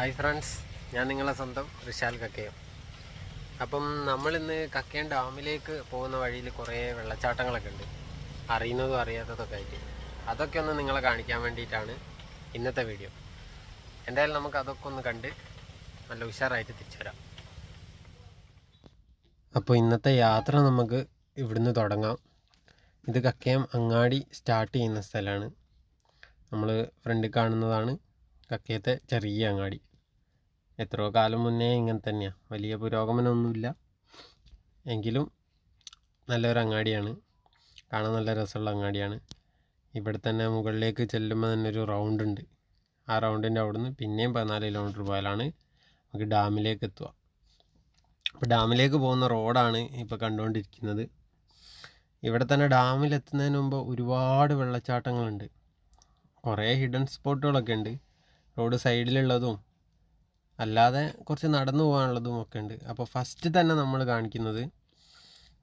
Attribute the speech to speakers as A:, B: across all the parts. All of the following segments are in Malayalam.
A: ഹായ് ഫ്രണ്ട്സ് ഞാൻ നിങ്ങളെ സ്വന്തം റിഷാൽ കക്കയം. അപ്പം നമ്മളിന്ന് കക്കയം ഡാമിലേക്ക് പോകുന്ന വഴിയിൽ കുറേ വെള്ളച്ചാട്ടങ്ങളൊക്കെ ഉണ്ട്. അറിയുന്നതും അറിയാത്തതൊക്കെ ആയിട്ട്. അതൊക്കെ ഒന്ന് നിങ്ങളെ കാണിക്കാൻ വേണ്ടിയിട്ടാണ് ഇന്നത്തെ വീഡിയോ എന്തായാലും നമുക്ക് അതൊക്കെ ഒന്ന് കണ്ട് നല്ല ഉഷാറായിട്ട് തിരിച്ചു വരാം. അപ്പോൾ ഇന്നത്തെ യാത്ര നമുക്ക് ഇവിടുന്ന് തുടങ്ങാം. ഇത് കക്കയം അങ്ങാടി സ്റ്റാർട്ട് ചെയ്യുന്ന സ്ഥലമാണ്. നമ്മൾ ഫ്രണ്ടിൽ കാണുന്നതാണ് കക്കയത്തെ ചെറിയ അങ്ങാടി. എത്രയോ കാലം മുന്നേ ഇങ്ങനെ തന്നെയാണ് വലിയ പുരോഗമനമൊന്നുമില്ല. എങ്കിലും നല്ലൊരു അങ്ങാടിയാണ്. കാണാൻ നല്ല രസമുള്ള അങ്ങാടിയാണ്. ഇവിടെ തന്നെ മുകളിലേക്ക് ചെല്ലുമ്പോൾ തന്നെ ഒരു റൗണ്ട് ഉണ്ട്. ആ റൗണ്ടിന്റെ അവിടുന്ന് പിന്നെയും പതിനാല് കിലോമീറ്റർ പോയാലാണ് നമുക്ക് ഡാമിലേക്ക് എത്തുക. അപ്പോൾ ഡാമിലേക്ക് പോകുന്ന റോഡാണ് ഇപ്പോൾ കണ്ടുകൊണ്ടിരിക്കുന്നത് ഇവിടെ തന്നെ ഡാമിലെത്തുന്നതിന് മുമ്പ് ഒരുപാട് വെള്ളച്ചാട്ടങ്ങളുണ്ട്. കുറേ ഹിഡൻ സ്പോട്ടുകളൊക്കെ ഉണ്ട്. റോഡ് സൈഡിലുള്ളതും അല്ലാതെ കുറച്ച് നടന്നു പോകാനുള്ളതും ഒക്കെ ഉണ്ട്. അപ്പോൾ ഫസ്റ്റ് തന്നെ നമ്മൾ കാണിക്കുന്നത്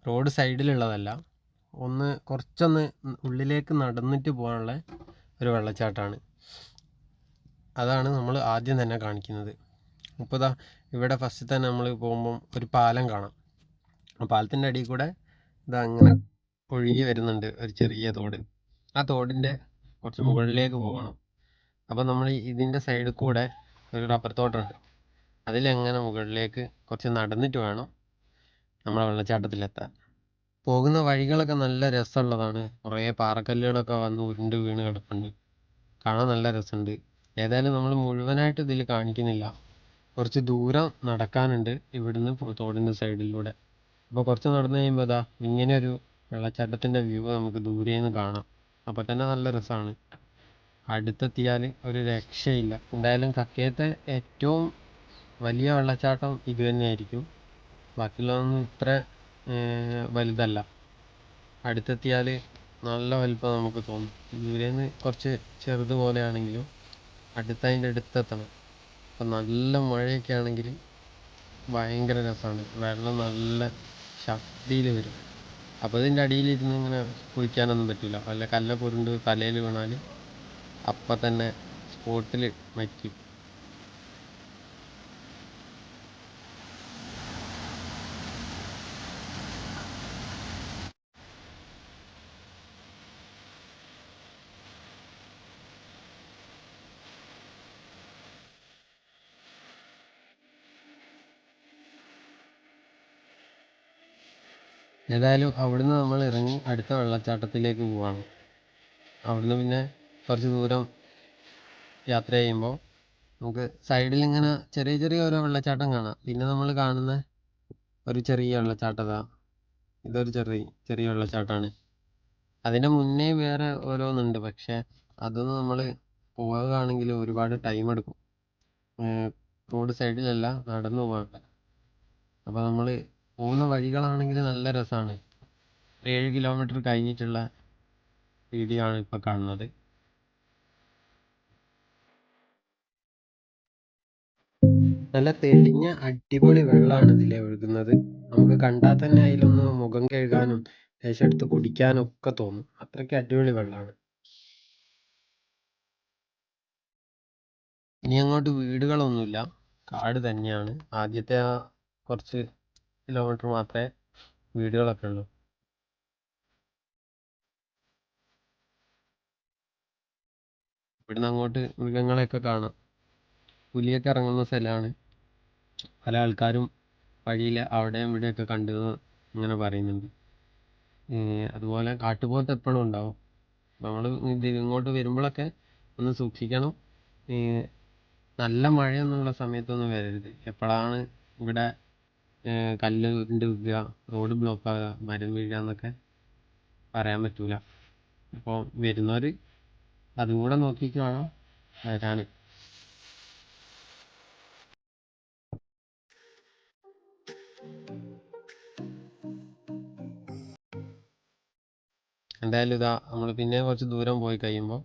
A: റോഡ് സൈഡിലുള്ളതല്ല ഒന്ന് കുറച്ചൊന്ന് ഉള്ളിലേക്ക് നടന്നിട്ട് പോകാനുള്ള ഒരു വെള്ളച്ചാട്ടമാണ് അതാണ് നമ്മൾ ആദ്യം തന്നെ കാണിക്കുന്നത്. ഇപ്പോൾ ഇതാ ഇവിടെ ഫസ്റ്റ് തന്നെ നമ്മൾ പോകുമ്പം ഒരു പാലം കാണാം. ആ പാലത്തിന്റെ അടിയിൽ കൂടെ ഇതാ അങ്ങനെ ഒഴുകി വരുന്നുണ്ട് ഒരു ചെറിയ തോട്. ആ തോടിന്റെ കുറച്ച് മുകളിലേക്ക് പോകണം. അപ്പോൾ നമ്മൾ ഇതിന്റെ സൈഡിൽ കൂടെ ഒരു റബ്ബർ തോട്ടമുണ്ട് അതിലെങ്ങനെ മുകളിലേക്ക് കുറച്ച് നടന്നിട്ട് വേണം നമ്മളെ വെള്ളച്ചാട്ടത്തിലെത്താൻ. പോകുന്ന വഴികളൊക്കെ നല്ല രസമുള്ളതാണ്. കുറേ പാറക്കല്ലുകളൊക്കെ വന്ന് ഉരുണ്ട് വീണ് കിടപ്പുണ്ട്. കാണാൻ നല്ല രസമുണ്ട്. ഏതായാലും നമ്മൾ മുഴുവനായിട്ട് ഇതിൽ കാണിക്കുന്നില്ല. കുറച്ച് ദൂരം നടക്കാനുണ്ട് ഇവിടുന്ന് തോടിന്റെ സൈഡിലൂടെ. അപ്പോൾ കുറച്ച് നടന്നു കഴിയുമ്പോൾ അതാ ഇങ്ങനെ ഒരു വെള്ളച്ചാട്ടത്തിന്റെ വ്യൂ നമുക്ക് ദൂരെ നിന്ന് കാണാം. അപ്പോൾ തന്നെ നല്ല രസമാണ്. അടുത്തെത്തിയാൽ ഒരു രക്ഷയില്ല. എന്തായാലും കക്കയത്തെ ഏറ്റവും വലിയ വെള്ളച്ചാട്ടം ഇത് തന്നെയായിരിക്കും. ബാക്കിയുള്ളതൊന്നും ഇത്ര വലുതല്ല. അടുത്തെത്തിയാൽ നല്ല വലിപ്പം നമുക്ക് തോന്നും. ദൂരേന്ന് കുറച്ച് ചെറുത് പോലെയാണെങ്കിലും അടുത്തതിന്റെ അടുത്തെത്തണം. അപ്പം നല്ല മഴയൊക്കെ ആണെങ്കിൽ ഭയങ്കര രസമാണ് വെള്ളം നല്ല ശക്തിയിൽ വരും. അപ്പോൾ ഇതിന്റെ അടിയിലിരുന്ന് ഇങ്ങനെ കുളിക്കാനൊന്നും പറ്റില്ല വല്ല കല്ലൊക്കെ ഉരുണ്ട് തലയിൽ വീണാൽ അപ്പം തന്നെ സ്പോട്ടിൽ മരിക്കും. ഏതായാലും അവിടുന്ന് നമ്മൾ ഇറങ്ങി അടുത്ത വെള്ളച്ചാട്ടത്തിലേക്ക് പോവാണ്. അവിടുന്ന് പിന്നെ കുറച്ച് ദൂരം യാത്ര ചെയ്യുമ്പോൾ നമുക്ക് സൈഡിൽ ഇങ്ങനെ ചെറിയ ചെറിയ ഓരോ വെള്ളച്ചാട്ടം കാണാം. പിന്നെ നമ്മൾ കാണുന്ന ഒരു ചെറിയ വെള്ളച്ചാട്ടതാ ഇതൊരു ചെറിയ ചെറിയ വെള്ളച്ചാട്ടമാണ്. അതിന്റെ മുന്നേ വേറെ ഓരോന്നുണ്ട്. പക്ഷേ അതൊന്നും നമ്മൾ പോവുകയാണെങ്കിൽ ഒരുപാട് ടൈം എടുക്കും. റോഡ് സൈഡിലല്ല നടന്നു പോകാൻ. അപ്പോൾ നമ്മൾ പോകുന്ന വഴികളാണെങ്കിൽ നല്ല രസമാണ് ഏഴ് കിലോമീറ്റർ കഴിഞ്ഞിട്ടുള്ള വീഡിയോ ആണ് ഇപ്പോൾ കാണുന്നത്. നല്ല തെളിഞ്ഞ അടിപൊളി വെള്ളമാണ് ഇതിലെ ഒഴുകുന്നത്. നമുക്ക് കണ്ടാൽ തന്നെ അതിലൊന്ന് മുഖം കഴുകാനും ലേശം എടുത്ത് കുടിക്കാനും ഒക്കെ തോന്നും. അത്രയ്ക്ക് അടിപൊളി വെള്ളമാണ് ഇനി അങ്ങോട്ട് വീടുകളൊന്നുമില്ല. കാട് തന്നെയാണ്. ആദ്യത്തെ കുറച്ച് കിലോമീറ്റർ മാത്രമേ വീടുകളൊക്കെ ഉള്ളൂ. ഇവിടുന്ന് അങ്ങോട്ട് മൃഗങ്ങളെയൊക്കെ കാണാം. പുലിയൊക്കെ ഇറങ്ങുന്ന സ്ഥലമാണ്. പല ആൾക്കാരും വഴിയിൽ അവിടെയും ഇവിടെയൊക്കെ കണ്ടു ഇങ്ങനെ പറയുന്നുണ്ട്. അതുപോലെ കാട്ടുപോത്ത് എപ്പോഴും ഉണ്ടാവും. നമ്മൾ ഇങ്ങോട്ട് വരുമ്പോഴൊക്കെ ഒന്ന് സൂക്ഷിക്കണം. നല്ല മഴയൊന്നുമുള്ള സമയത്തൊന്നും വരരുത്. എപ്പോഴാണ് ഇവിടെ കല്ല് ഉരുണ്ട് വീഴുക റോഡ് ബ്ലോക്ക് ആകുക മരം വീഴുക എന്നൊക്കെ പറയാൻ പറ്റൂല. അപ്പോൾ വരുന്നവർ അതും കൂടെ നോക്കിയിട്ട് വേണം വരാൻ എന്തായാലും ഇതാ നമ്മൾ പിന്നെ കുറച്ച് ദൂരം പോയി കഴിയുമ്പോൾ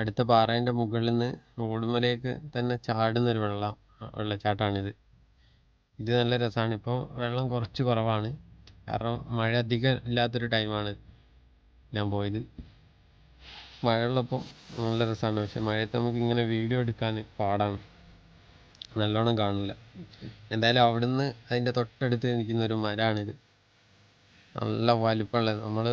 A: അടുത്ത പാറേന്റെ മുകളിൽ നിന്ന് റോഡ് റോഡുമലേക്ക് തന്നെ ചാടുന്നൊരു വെള്ളം വെള്ളച്ചാട്ടമാണിത്. ഇത് നല്ല രസമാണ് ഇപ്പോൾ വെള്ളം കുറച്ച് കുറവാണ്. കാരണം മഴ അധികം ഇല്ലാത്തൊരു ടൈമാണ് ഞാൻ പോയത്. മഴ ഉള്ളപ്പോൾ നല്ല രസമാണ് പക്ഷെ മഴയത്ത് നമുക്ക് ഇങ്ങനെ വീഡിയോ എടുക്കാൻ പാടാണ്. നല്ലോണം കാണില്ല എന്തായാലും അവിടുന്ന് അതിന്റെ തൊട്ടടുത്ത് നിൽക്കുന്ന ഒരു മരമാണിത് നല്ല വലിപ്പമുള്ള നമ്മൾ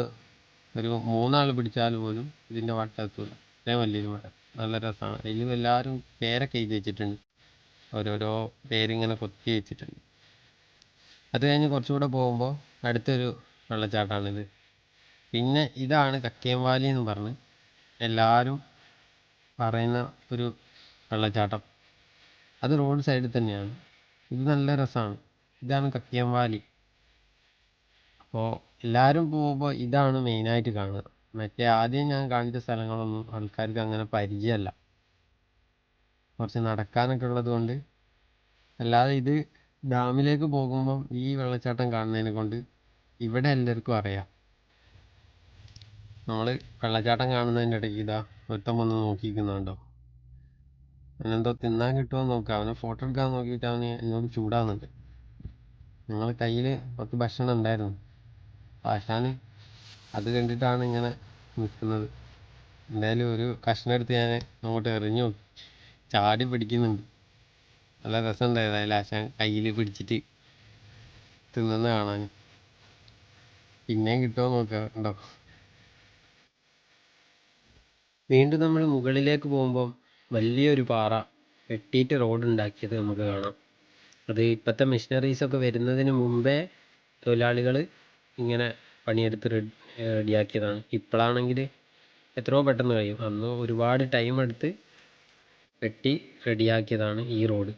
A: ഒരു മൂന്നാൾ പിടിച്ചാൽ പോലും ഇതിന്റെ വട്ടത്തൂല. ഇത്രയും വലിയൊരു മരം. നല്ല രസമാണ് അതിൽ എല്ലാവരും പേരൊക്കെ എഴുതി വെച്ചിട്ടുണ്ട്. ഓരോരോ പേരിങ്ങനെ കൊത്തി വെച്ചിട്ടുണ്ട്. അത് കഴിഞ്ഞ് കുറച്ചുകൂടെ പോകുമ്പോൾ അടുത്തൊരു വെള്ളച്ചാട്ടമാണിത്. പിന്നെ ഇതാണ് കക്കയം വാലി എന്ന് പറഞ്ഞ് എല്ലാവരും പറയുന്ന ഒരു വെള്ളച്ചാട്ടം. അത് റോഡ് സൈഡിൽ തന്നെയാണ്. ഇത് നല്ല രസമാണ്. ഇതാണ് കക്കയം വാലി. അപ്പോൾ എല്ലാവരും പോകുമ്പോൾ ഇതാണ് മെയിനായിട്ട് കാണുക. മറ്റേ ആദ്യം ഞാൻ കാണിച്ച സ്ഥലങ്ങളൊന്നും ആൾക്കാർക്ക് അങ്ങനെ പരിചയമല്ല. കുറച്ച് നടക്കാനൊക്കെ ഉള്ളത് കൊണ്ട്. അല്ലാതെ ഇത് ഡാമിലേക്ക് പോകുമ്പം ഈ വെള്ളച്ചാട്ടം കാണുന്നതിനെ കൊണ്ട് ഇവിടെ എല്ലാവർക്കും അറിയാം. നമ്മൾ വെള്ളച്ചാട്ടം കാണുന്നതിന്റെ ഇടയ്ക്ക് ഇതാ ഒറ്റം വന്ന് നോക്കിയിരിക്കുന്നുണ്ടോ? അവനെന്തോ തിന്നാൻ കിട്ടുമോ നോക്കുക അവനെ ഫോട്ടോ എടുക്കാൻ നോക്കിയിട്ട് അവന് എന്നോട് ചൂടാകുന്നുണ്ട് ഞങ്ങൾ കയ്യിൽ കുറച്ച് ഭക്ഷണം ഉണ്ടായിരുന്നു. ആശാന് അത് കണ്ടിട്ടാണ് ഇങ്ങനെ നിൽക്കുന്നത്. എന്തായാലും ഒരു കഷ്ണം എടുത്ത് ഞാൻ അങ്ങോട്ട് എറിഞ്ഞു നോക്കി. ചാടി പിടിക്കുന്നുണ്ട്. നല്ല രസമുണ്ട് ഏതായാലും ആശാൻ കയ്യിൽ പിടിച്ചിട്ട് തിന്നുന്ന കാണാൻ. പിന്നെയും കിട്ടുമോ നോക്കുക വീണ്ടും നമ്മൾ മുകളിലേക്ക് പോകുമ്പോൾ വലിയൊരു പാറ വെട്ടിയിട്ട് റോഡ് ഉണ്ടാക്കിയത് നമുക്ക് കാണാം. അത് ഇപ്പോഴത്തെ മെഷീനറീസ് ഒക്കെ വരുന്നതിന് മുമ്പേ തൊഴിലാളികൾ ഇങ്ങനെ പണിയെടുത്ത് റെഡി റെഡിയാക്കിയതാണ് ഇപ്പോഴാണെങ്കിൽ എത്രയോ പെട്ടെന്ന് കഴിയും. അന്ന് ഒരുപാട് ടൈം എടുത്ത് വെട്ടി റെഡിയാക്കിയതാണ് ഈ റോഡ്.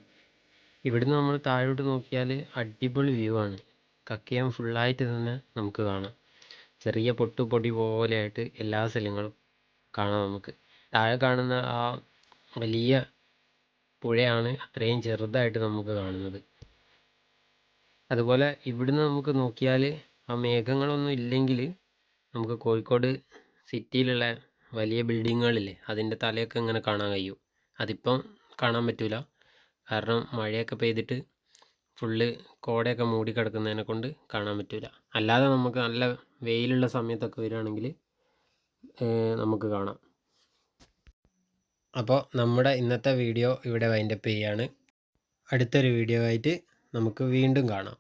A: ഇവിടുന്ന് നമ്മൾ താഴോട്ട് നോക്കിയാൽ അടിപൊളി വ്യൂ ആണ്. കക്കയം ഫുള്ളായിട്ട് തന്നെ നമുക്ക് കാണാം. ചെറിയ പൊട്ട് പൊടി പോലെയായിട്ട് എല്ലാ സ്ഥലങ്ങളും കാണാം നമുക്ക്. താഴെ കാണുന്ന ആ വലിയ പുഴയാണ് അത്രയും ചെറുതായിട്ട് നമുക്ക് കാണുന്നത്. അതുപോലെ ഇവിടുന്ന് നമുക്ക് നോക്കിയാൽ ആ മേഘങ്ങളൊന്നും ഇല്ലെങ്കിൽ നമുക്ക് കോഴിക്കോട് സിറ്റിയിലുള്ള വലിയ ബിൽഡിങ്ങുകളില്ലേ അതിന്റെ തലയൊക്കെ ഇങ്ങനെ കാണാൻ കഴിയും. അതിപ്പം കാണാൻ പറ്റില്ല കാരണം മഴയൊക്കെ പെയ്തിട്ട് ഫുള്ള് കോടയൊക്കെ മൂടി കിടക്കുന്നതിനെ കൊണ്ട് കാണാൻ പറ്റില്ല അല്ലാതെ നമുക്ക് നല്ല വെയിലുള്ള സമയത്തൊക്കെ വരികയാണെങ്കിൽ നമുക്ക് കാണാം. അപ്പോൾ നമ്മുടെ ഇന്നത്തെ വീഡിയോ ഇവിടെ വൈൻഡപ്പ് ചെയ്യാണ്. അടുത്തൊരു വീഡിയോ ആയിട്ട് നമുക്ക് വീണ്ടും കാണാം.